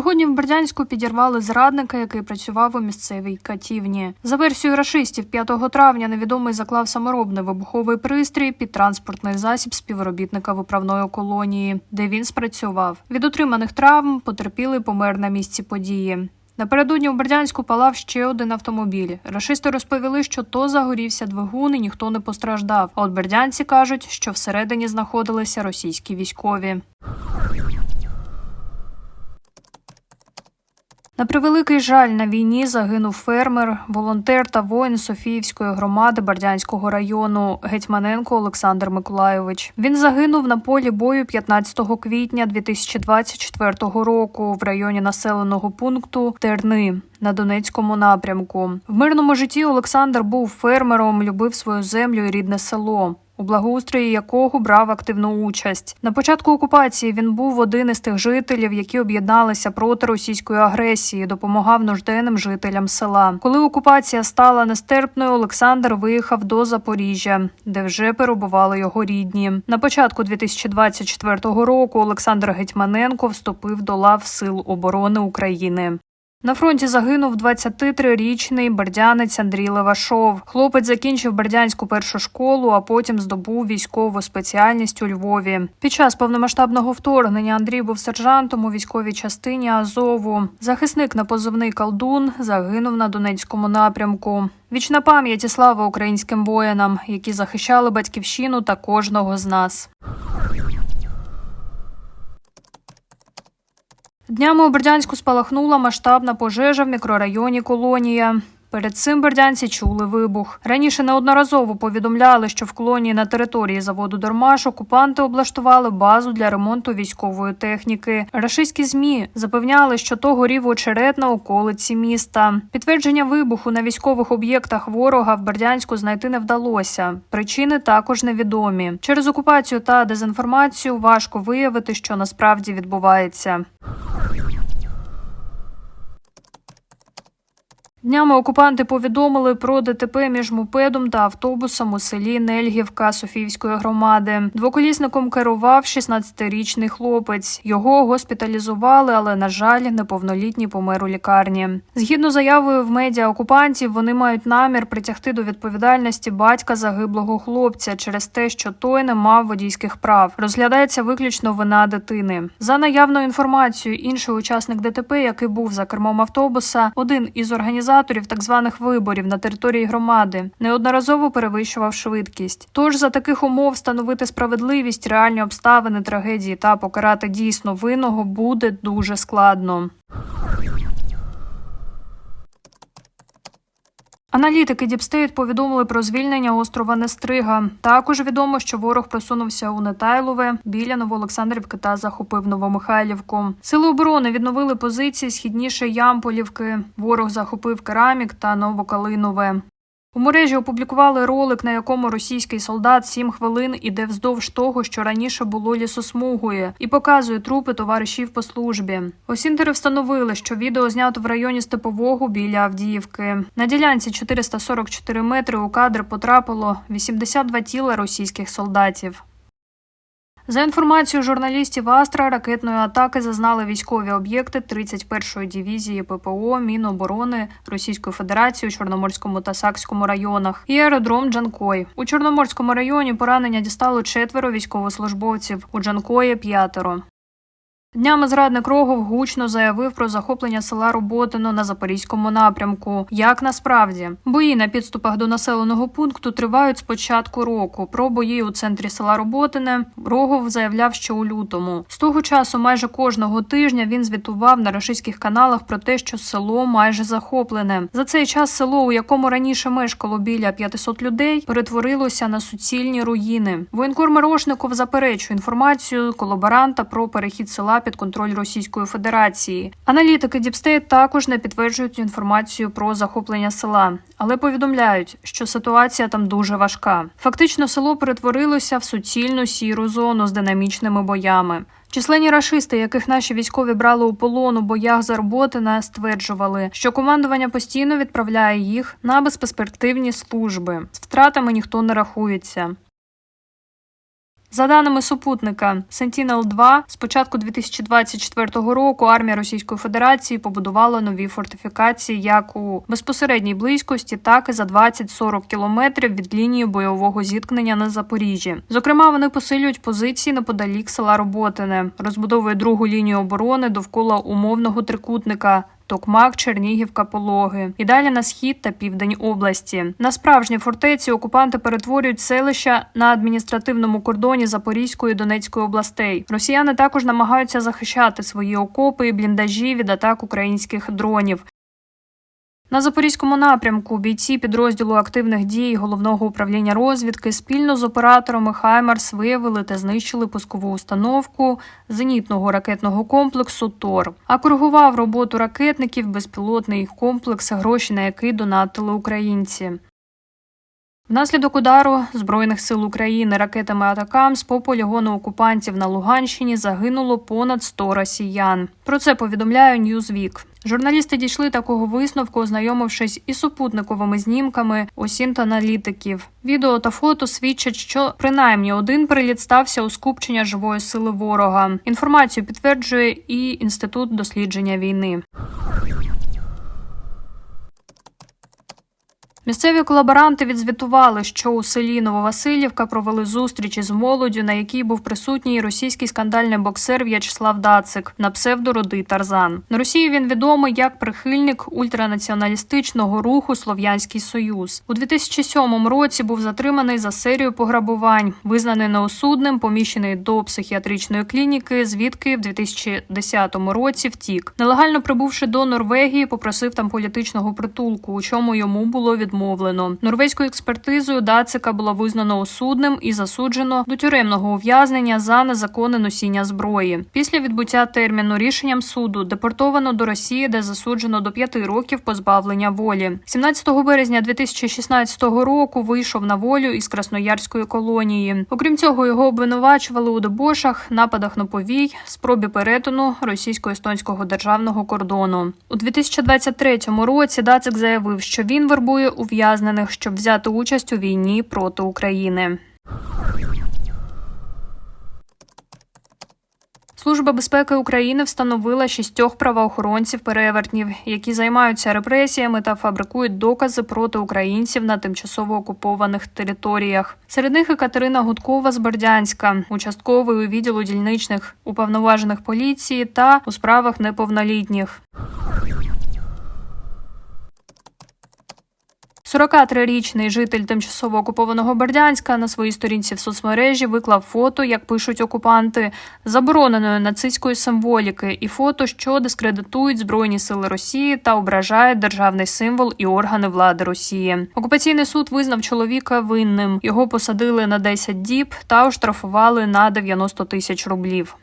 Сьогодні в Бердянську підірвали зрадника, який працював у місцевій катівні. За версією рашистів, 5 травня невідомий заклав саморобний вибуховий пристрій під транспортний засіб співробітника виправної колонії, де він спрацював. Від отриманих травм потерпілий помер на місці події. Напередодні у Бердянську палав ще один автомобіль. Рашисти розповіли, що то загорівся двигун і ніхто не постраждав. А от бердянці кажуть, що всередині знаходилися російські військові. На превеликий жаль на війні загинув фермер, волонтер та воїн Софіївської громади Бердянського району Гетьманенко Олександр Миколайович. Він загинув на полі бою 15 квітня 2024 року в районі населеного пункту Терни. На Донецькому напрямку в мирному житті Олександр був фермером, любив свою землю і рідне село у благоустрої якого брав активну участь. На початку окупації він був один із тих жителів, які об'єдналися проти російської агресії, допомагав нужденним жителям села. Коли окупація стала нестерпною, Олександр виїхав до Запоріжжя, де вже перебували його рідні. На початку 2024 року Олександр Гетьманенко вступив до лав Сил оборони України. На фронті загинув 23-річний бердянець Андрій Левашов. Хлопець закінчив бердянську першу школу, а потім здобув військову спеціальність у Львові. Під час повномасштабного вторгнення Андрій був сержантом у військовій частині Азову. Захисник на позивний колдун загинув на Донецькому напрямку. Вічна пам'ять і слава українським воїнам, які захищали батьківщину та кожного з нас. Днями у Бердянську спалахнула масштабна пожежа в мікрорайоні Колонія. Перед цим бердянці чули вибух. Раніше неодноразово повідомляли, що в колонії на території заводу Дормаш окупанти облаштували базу для ремонту військової техніки. Рашистські змі запевняли, що то горів очерет на околиці міста. Підтвердження вибуху на військових об'єктах ворога в Бердянську знайти не вдалося. Причини також невідомі. Через окупацію та дезінформацію важко виявити, що насправді відбувається. Днями окупанти повідомили про ДТП між мопедом та автобусом у селі Нельгівка Софіївської громади. Двоколісником керував 16-річний хлопець. Його госпіталізували, але на жаль, неповнолітній помер у лікарні. Згідно заявою в медіа окупантів, вони мають намір притягти до відповідальності батька загиблого хлопця через те, що той не мав водійських прав. Розглядається виключно вина дитини. За наявною інформацією, інший учасник ДТП, який був за кермом автобуса, один із організаторів так званих виборів на території громади, неодноразово перевищував швидкість. Тож за таких умов встановити справедливість, реальні обставини трагедії та покарати дійсно винного буде дуже складно. Аналітики Діпстейт повідомили про звільнення острова Нестрига. Також відомо, що ворог просунувся у Нетайлове біля Новоолександрівки та захопив Новомихайлівку. Сили оборони відновили позиції східніше Ямполівки. Ворог захопив Керамік та Новокалинове. У мережі опублікували ролик, на якому російський солдат 7 хвилин іде вздовж того, що раніше було лісосмугою, і показує трупи товаришів по службі. Осінтери встановили, що відео знято в районі Степового біля Авдіївки. На ділянці 444 метри у кадр потрапило 82 тіла російських солдатів. За інформацією журналістів Астра, ракетної атаки зазнали військові об'єкти 31-ї дивізії ППО Міноборони Російської Федерації у Чорноморському та Сакському районах і аеродром Джанкой. У Чорноморському районі поранення дістало четверо військовослужбовців. У Джанкої п'ятеро. Днями зрадник Рогов гучно заявив про захоплення села Роботино на запорізькому напрямку. Як насправді бої на підступах до населеного пункту тривають з початку року. Про бої у центрі села Роботине Рогов заявляв, що у лютому з того часу майже кожного тижня він звітував на рашистських каналах про те, що село майже захоплене. За цей час село, у якому раніше мешкало біля 500 людей, перетворилося на суцільні руїни. Воєнкор Мирошников заперечує інформацію колаборанта про перехід села під контроль Російської Федерації. Аналітики Діпстейт також не підтверджують інформацію про захоплення села, але повідомляють, що ситуація там дуже важка. Фактично, село перетворилося в суцільну сіру зону з динамічними боями. Численні рашисти, яких наші військові брали у полон у боях за Роботина, стверджували, що командування постійно відправляє їх на безперспективні служби. З втратами ніхто не рахується. За даними супутника Sentinel-2, з початку 2024 року армія Російської Федерації побудувала нові фортифікації як у безпосередній близькості, так і за 20-40 кілометрів від лінії бойового зіткнення на Запоріжжі. Зокрема, вони посилюють позиції неподалік села Роботине, розбудовує другу лінію оборони довкола умовного трикутника. Токмак, Чернігівка, Пологи і далі на схід та південь області. На справжні фортеці окупанти перетворюють селища на адміністративному кордоні Запорізької і Донецької областей. Росіяни також намагаються захищати свої окопи і бліндажі від атак українських дронів. На запорізькому напрямку бійці підрозділу активних дій головного управління розвідки спільно з операторами Хаймарс виявили та знищили пускову установку зенітного ракетного комплексу ТОР. А коригував роботу ракетників безпілотний комплекс, гроші на який донатили українці. Внаслідок удару збройних сил України ракетами Атакамс по полігону окупантів на Луганщині загинуло понад 100 росіян. Про це повідомляє Newsweek. Журналісти дійшли такого висновку, ознайомившись із супутниковими знімками осінт-аналітиків. Відео та фото свідчать, що принаймні один приліт стався у скупчення живої сили ворога. Інформацію підтверджує і інститут дослідження війни. Місцеві колаборанти відзвітували, що у селі Нововасилівка провели зустріч із молоддю, на якій був присутній російський скандальний боксер В'ячеслав Дацик на псевдороди Тарзан. На Росії він відомий як прихильник ультранаціоналістичного руху Слов'янський Союз. У 2007 році був затриманий за серію пограбувань, визнаний неосудним, поміщений до психіатричної клініки, звідки в 2010 році втік. Нелегально прибувши до Норвегії, попросив там політичного притулку, у чому йому було відмовлено. Норвезькою експертизою Дацика було визнано осудним і засуджено до тюремного ув'язнення за незаконне носіння зброї. Після відбуття терміну рішенням суду депортовано до Росії, де засуджено до п'яти років позбавлення волі. 17 березня 2016 року вийшов на волю із Красноярської колонії. Окрім цього, його обвинувачували у дебошах, нападах на повій, спробі перетину російсько-естонського державного кордону. У 2023 році Дацик заявив, що він вербує ув'язнених, щоб взяти участь у війні проти України. Служба безпеки України встановила шістьох правоохоронців перевертнів, які займаються репресіями та фабрикують докази проти українців на тимчасово окупованих територіях. Серед них і Катерина Гудкова з Бердянська, участковий у відділу дільничних уповноважених поліції та у справах неповнолітніх. 43-річний житель тимчасово окупованого Бердянська на своїй сторінці в соцмережі виклав фото, як пишуть окупанти, забороненої нацистської символіки, і фото, що дискредитують збройні сили Росії та ображають державний символ і органи влади Росії. Окупаційний суд визнав чоловіка винним. Його посадили на 10 діб та оштрафували на 90 тисяч рублів.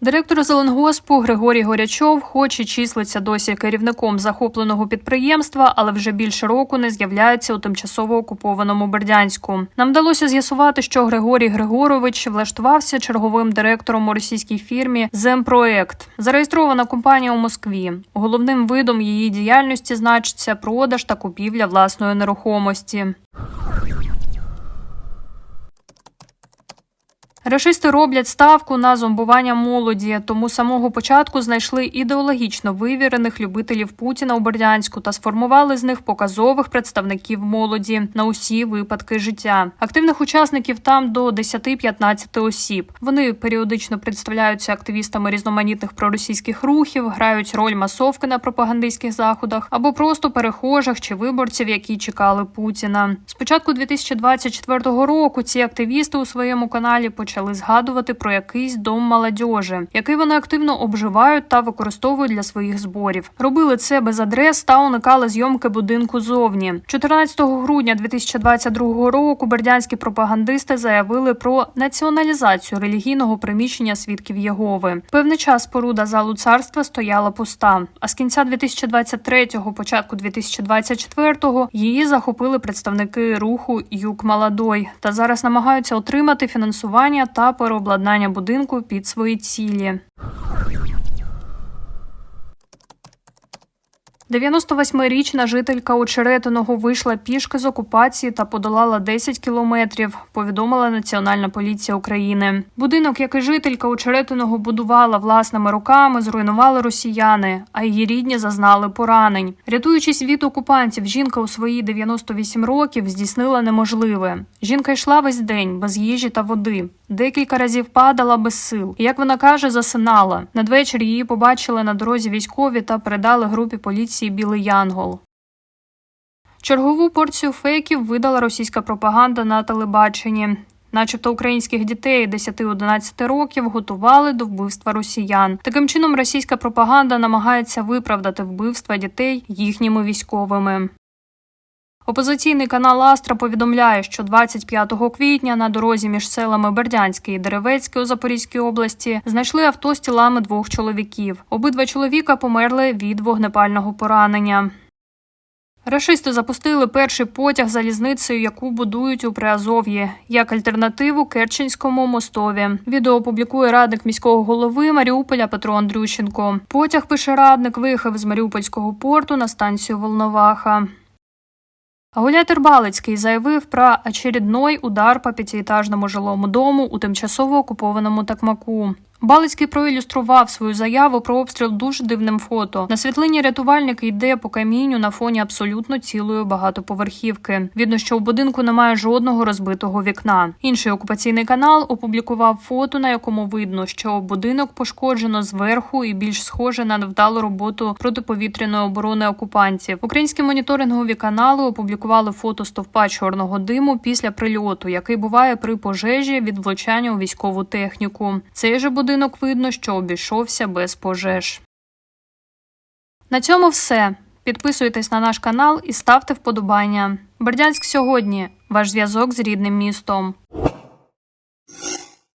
Директор Зеленгоспу Григорій Горячов, хоч і числиться досі керівником захопленого підприємства, але вже більше року не з'являється у тимчасово окупованому Бердянську. Нам вдалося з'ясувати, що Григорій Григорович влаштувався черговим директором у російській фірмі Земпроект. Зареєстрована компанія у Москві. Головним видом її діяльності значиться продаж та купівля власної нерухомості. Рашисти роблять ставку на зомбування молоді, тому з самого початку знайшли ідеологічно вивірених любителів Путіна у Бердянську та сформували з них показових представників молоді на усі випадки життя. Активних учасників там до 10-15 осіб. Вони періодично представляються активістами різноманітних проросійських рухів, грають роль масовки на пропагандистських заходах або просто перехожих чи виборців, які чекали Путіна. З початку 2024 року ці активісти у своєму каналі почали почали згадувати про якийсь дом молодіжі, який вони активно обживають та використовують для своїх зборів. Робили це без адрес та уникали зйомки будинку зовні. 14 грудня 2022 року бердянські пропагандисти заявили про націоналізацію релігійного приміщення свідків Єгови. Певний час споруда залу царства стояла пуста. А з кінця 2023-го, початку 2024-го її захопили представники руху Юг Молодой та зараз намагаються отримати фінансування та переобладнання будинку під свої цілі. 98-річна жителька Очеретиного вийшла пішки з окупації та подолала 10 кілометрів. Повідомила Національна поліція України. Будинок, який жителька Очеретиного будувала власними руками, зруйнували росіяни, а її рідні зазнали поранень. Рятуючись від окупантів, жінка у свої 98 років здійснила неможливе. Жінка йшла весь день без їжі та води. Декілька разів падала без сил. І, як вона каже, засинала. Надвечір її побачили на дорозі військові та передали групі поліції Білий Янгол. Чергову порцію фейків видала російська пропаганда на телебаченні. Начебто українських дітей 10-11 років готували до вбивства росіян. Таким чином, російська пропаганда намагається виправдати вбивства дітей їхніми військовими. Опозиційний канал Астра повідомляє, що 25 квітня на дорозі між селами Бердянське і Деревецьке у Запорізькій області знайшли авто з тілами двох чоловіків. Обидва чоловіка померли від вогнепального поранення. Рашисти запустили перший потяг залізницею, яку будують у Приазов'ї, як альтернативу Керченському мостові. Відео опублікує радник міського голови Маріуполя Петро Андрющенко. Потяг пише радник виїхав з Маріупольського порту на станцію Волноваха. Гуляйтер Балицький заявив про очередной удар по п'ятиэтажному жилому дому у тимчасово окупованому Такмаку. Балицький проілюстрував свою заяву про обстріл дуже дивним фото. На світлині рятувальник йде по камінню на фоні абсолютно цілої багатоповерхівки. Видно, що у будинку немає жодного розбитого вікна. Інший окупаційний канал опублікував фото, на якому видно, що будинок пошкоджено зверху і більш схоже на невдалу роботу протиповітряної оборони окупантів. Українські моніторингові канали опублікували фото стовпа чорного диму після прильоту, який буває при пожежі від влучання у військову техніку. Цей же будинок видно, що обійшовся без пожеж. На цьому все. Підписуйтесь на наш канал і ставте вподобання. Бердянськ сьогодні. Ваш зв'язок з рідним містом.